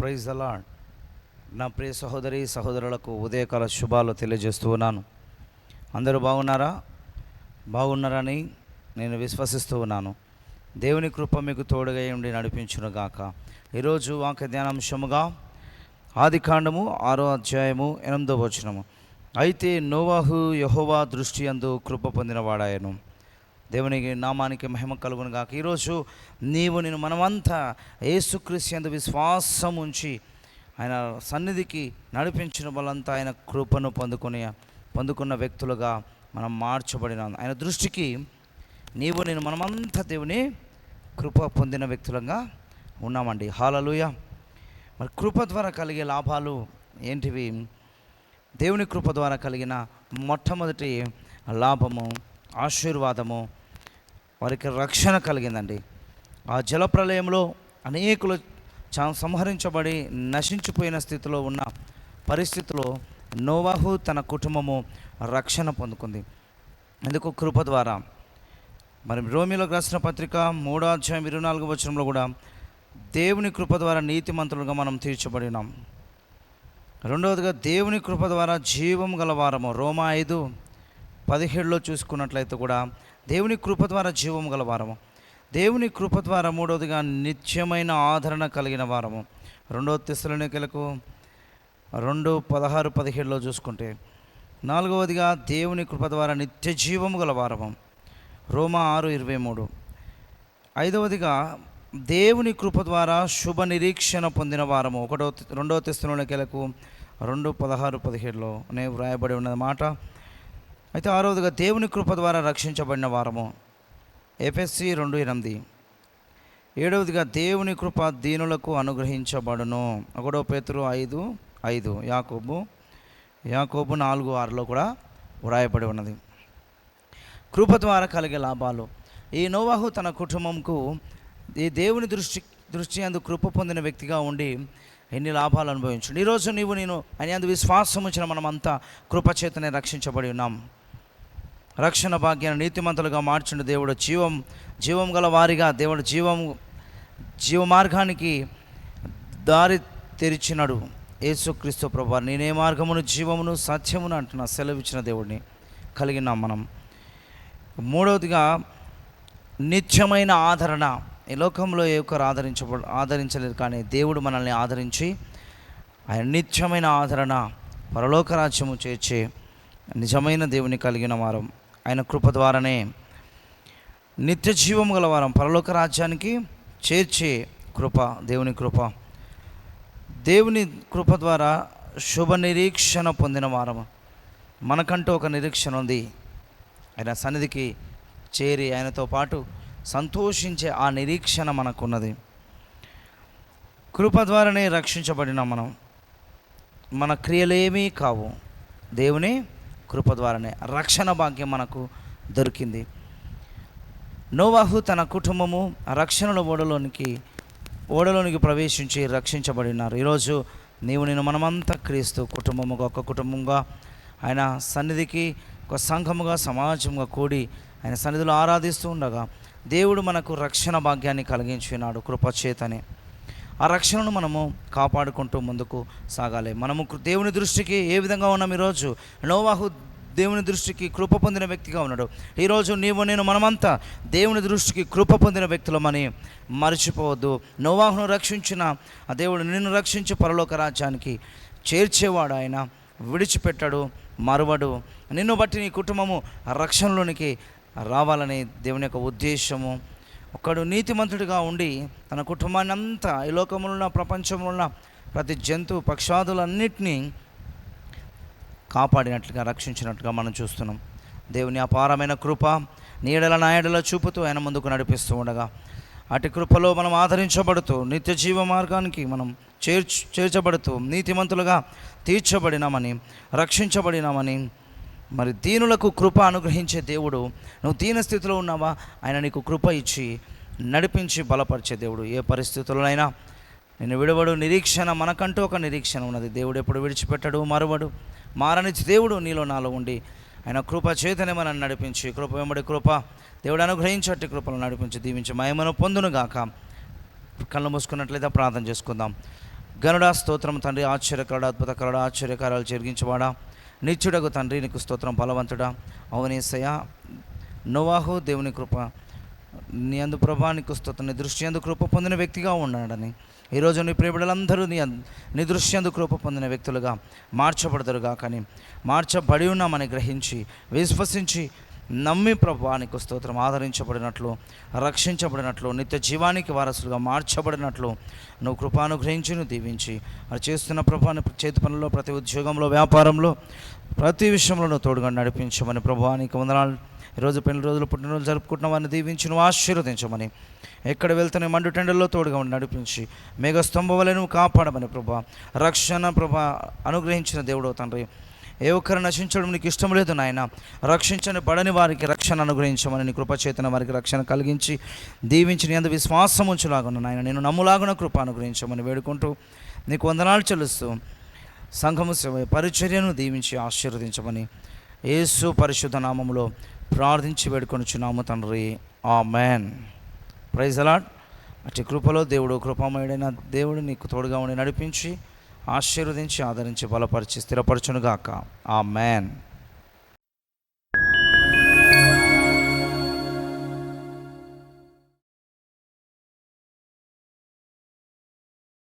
Praise అలాడ్ నా ప్రియ సహోదరి సహోదరులకు ఉదయకాల శుభాలు తెలియజేస్తూ ఉన్నాను. అందరూ బాగున్నారా? బాగున్నారని నేను విశ్వసిస్తూ ఉన్నాను. దేవుని కృప మీకు తోడుగా ఉండి నడిపించునుగాక ఈరోజు వాక్య ధ్యానాంశముగా ఆది కాండము ఆరో అధ్యాయము ఎనిమిదో వచనము. అయితే నోవాహు యహోవా దృష్టి అందు కృప పొందినవాడాయను. దేవునికి నామానికి మహిమ కలుగును గాక ఈరోజు నీవు నేను మనమంతా ఏసుక్రీస్తు యందు విశ్వాసం ఉంచి ఆయన సన్నిధికి నడిపించిన వాళ్ళంతా ఆయన కృపను పొందుకుని పొందుకున్న వ్యక్తులుగా మనం మార్చబడిన. ఆయన దృష్టికి నీవు నేను మనమంతా దేవుని కృప పొందిన వ్యక్తులుగా ఉన్నామండి. హాలలుయ. మరి కృప ద్వారా కలిగే లాభాలు ఏంటివి? దేవుని కృప ద్వారా కలిగిన మొట్టమొదటి లాభము ఆశీర్వాదము వారికి రక్షణ కలిగిందండి. ఆ జలప్రలయంలో అనేకులు చా సంహరించబడి నశించిపోయిన స్థితిలో ఉన్న పరిస్థితిలో నోవాహు తన కుటుంబము రక్షణ పొందుకుంది. ఎందుకు? కృప ద్వారా. మరి రోమిలోకి రాసిన పత్రిక మూడో అధ్యాయం ఇరవై నాలుగు వచనంలో కూడా దేవుని కృప ద్వారా నీతిమంతులుగా మనం తీర్చబడినాం. రెండవదిగా దేవుని కృప ద్వారా జీవం గలవారము రోమా ఐదు పదిహేడులో చూసుకున్నట్లయితే కూడా దేవుని కృప ద్వారా జీవం గలవారము దేవుని కృప ద్వారా మూడవదిగా నిత్యమైన ఆదరణ కలిగిన వారము. రెండవ తెస్సలోనికలకు రెండు పదహారు పదిహేడులో చూసుకుంటే నాలుగవదిగా దేవుని కృప ద్వారా నిత్య జీవము గలవారము రోమా ఆరు ఇరవై మూడు. ఐదవదిగా దేవుని కృప ద్వారా శుభ నిరీక్షణ పొందిన వారము. ఒకటో రెండవ తెస్తులకెలకు రెండు పదహారు పదిహేడులో అనే వ్రాయబడి ఉన్నది మాట. అయితే ఆరవదిగా దేవుని కృప ద్వారా రక్షించబడిన వారము. ఎఫ్ఎస్సి రెండు ఎనిమిది. ఏడవదిగా దేవుని కృప దీనులకు అనుగ్రహించబడును. ఒకటో పేతురు ఐదు ఐదు. యాకోబు యాకోబు నాలుగు ఆరులో కూడా వ్రాయబడి ఉన్నది. కృప ద్వారా కలిగే లాభాలు. ఈ నోవాహు తన కుటుంబంకు ఈ దేవుని దృష్టి దృష్టి అందు కృప పొందిన వ్యక్తిగా ఉండి ఎన్ని లాభాలు అనుభవించండి. ఈరోజు నీవు నేను అని అందు విశ్వాసం వచ్చిన మనమంతా కృపచేతనే రక్షించబడి ఉన్నాం. రక్షణ భాగ్యాన్ని నీతిమంతులుగా మార్చిన దేవుడు. జీవం జీవం గల వారిగా దేవుడు జీవం జీవ మార్గానికి దారి తెరిచినాడు. యేసుక్రీస్తు ప్రభు నేనే మార్గమును జీవమును సత్యమును అంటున్నా సెలవిచ్చిన దేవుడిని కలిగినాం మనం. మూడవదిగా నిత్యమైన ఆదరణ. ఈ లోకంలో ఏ ఒక్కరు ఆదరించబ ఆదరించలేరు కానీ దేవుడు మనల్ని ఆదరించి ఆయన నిత్యమైన ఆదరణ పరలోక రాజ్యము చేర్చే నిజమైన దేవుని కలిగిన వారం. ఆయన కృప ద్వారానే నిత్య జీవం గల వారం పరలోక రాజ్యానికి చేర్చే కృప దేవుని కృప. దేవుని కృప ద్వారా శుభ నిరీక్షణ పొందిన వారం. మనకంటూ ఒక నిరీక్షణ ఉంది. ఆయన సన్నిధికి చేరి ఆయనతో పాటు సంతోషించే ఆ నిరీక్షణ మనకున్నది. కృప ద్వారానే రక్షించబడిన మనం. మన క్రియలేమీ కావు. దేవుని కృప ద్వారానే రక్షణ భాగ్యం మనకు దొరికింది. నోవాహు తన కుటుంబము రక్షణల ఓడలోనికి ఓడలోనికి ప్రవేశించి రక్షించబడినారు. ఈరోజు నీవు నేను మనమంతా క్రీస్తు కుటుంబముగా ఒక కుటుంబంగా ఆయన సన్నిధికి ఒక సంఘముగా సమాజంగా కూడి ఆయన సన్నిధిలో ఆరాధిస్తూ ఉండగా దేవుడు మనకు రక్షణ భాగ్యాన్ని కలిగించినాడు కృపచేతనే. ఆ రక్షణను మనము కాపాడుకుంటూ ముందుకు సాగాలి. మనము దేవుని దృష్టికి ఏ విధంగా ఉన్నాం ఈరోజు? నోవాహు దేవుని దృష్టికి కృప పొందిన వ్యక్తిగా ఉన్నాడు. ఈరోజు నీవు నేను మనమంతా దేవుని దృష్టికి కృప పొందిన వ్యక్తులమని మర్చిపోవద్దు. నోవాహును రక్షించిన ఆ దేవుడు నిన్ను రక్షించి పరలోక రాజ్యానికి చేర్చేవాడు ఆయన. విడిచిపెట్టాడు మరువడు. నిన్ను బట్టి నీ కుటుంబము ఆ రక్షణలోనికి రావాలని దేవుని యొక్క ఉద్దేశము ఒకడు నీతిమంతుడిగా ఉండి తన కుటుంబాన్ని అంతా ఈ లోకంలో ఉన్న ప్రపంచంలో ఉన్న ప్రతి జంతు పక్షాదులన్నింటినీ కాపాడినట్లుగా రక్షించినట్లుగా మనం చూస్తున్నాం. దేవుని అపారమైన కృప నీడల నాయడల చూపుతూ ఆయన ముందుకు నడిపిస్తూ ఉండగా అటు కృపలో మనం ఆదరించబడుతూ నిత్య జీవ మార్గానికి మనం చేర్చు చేర్చబడుతూ నీతిమంతులుగా తీర్చబడినామని రక్షించబడినామని మరి దీనులకు కృప అనుగ్రహించే దేవుడు. నువ్వు దీన స్థితిలో ఉన్నావా? ఆయన నీకు కృప ఇచ్చి నడిపించి బలపరిచే దేవుడు. ఏ పరిస్థితుల్లోనైనా నేను విడవడు నిరీక్షణ మనకంటూ ఒక నిరీక్షణ ఉన్నది. దేవుడు ఎప్పుడు విడిచిపెట్టడు మరువడు. మారని దేవుడు నీలో నాలో ఉండి ఆయన కృప చేతనే మనం నడిపించి కృప వెంబడి కృప దేవుడు అనుగ్రహించట్టి కృపలు నడిపించి దీవించి మహిమను పొందునుగాక. కళ్ళు మూసుకున్నట్లయితే ప్రార్థన చేసుకుందాం. గనుడా స్తోత్రం తండ్రి ఆశ్చర్యకరుడు అద్భుత ఆశ్చర్యకరాలు ఆశ్చర్యకారాలు చెరిగించవాడా నిత్యుడకు తండ్రి నీకు స్తోత్రం. బలవంతుడా అవునేసయ్య నోవాహు దేవుని కృప నీ అందు ప్రభా నీకు స్తోత్రం. నీ దృష్టి అందు కృప పొందిన వ్యక్తిగా ఉన్నాడని. ఈరోజు నీ ప్రియబిడలందరూ నీ నీ దృష్టి అందు కృప పొందిన వ్యక్తులుగా మార్చబడతారుగా కానీ మార్చబడి ఉన్నామని గ్రహించి విశ్వసించి నమ్మి ప్రభానికి స్తోత్రం. ఆదరించబడినట్లు రక్షించబడినట్లు నిత్య జీవానికి వారసులుగా మార్చబడినట్లు నువ్వు కృపానుగ్రహించి నువ్వు దీవించి. అది చేస్తున్న ప్రభాని చేతి పనుల్లో ప్రతి ఉద్యోగంలో వ్యాపారంలో ప్రతి విషయంలో నువ్వు తోడుగా నడిపించమని ప్రభానికి వందనాలు. ఈరోజు పెళ్ళి రోజులు పుట్టినరోజు జరుపుకుంటున్న వారిని దీవించి నువ్వు ఆశీర్వదించమని. ఎక్కడ వెళ్తున్న మండుటెండల్లో తోడుగా ఉండి నడిపించి. మేఘస్తంభం వలె నువ్వు కాపాడమని ప్రభా రక్షణ ప్రభా అనుగ్రహించిన దేవుడు తండ్రి. ఏ ఒక్కరు నశించడం నీకు ఇష్టం లేదు నాయన. రక్షించని పడని వారికి రక్షణ అనుగ్రహించమని నీ కృపచేతన వారికి రక్షణ కలిగించి దీవించి నీ అందు విశ్వాసం ఉంచులాగున్న నాయన. నేను నమ్ములాగున కృప అనుగ్రహించమని వేడుకుంటూ నీకు వందనాలు చెల్లిస్తూ సంఘము సేవ పరిచర్యను దీవించి ఆశీర్వదించమని యేసు పరిశుద్ధ నామములో ప్రార్థించి వేడుకొనుచున్నాము తండ్రి. ఆ మ్యాన్ ప్రైజ్ అలాడ్. అటు కృపలో దేవుడు కృపమయుడైన దేవుడు నీకు తోడుగా ఉండి నడిపించి ఆశీర్వదించి ఆదరించి బలపరిచి స్థిరపరచునుగాక. ఆ మ్యాన్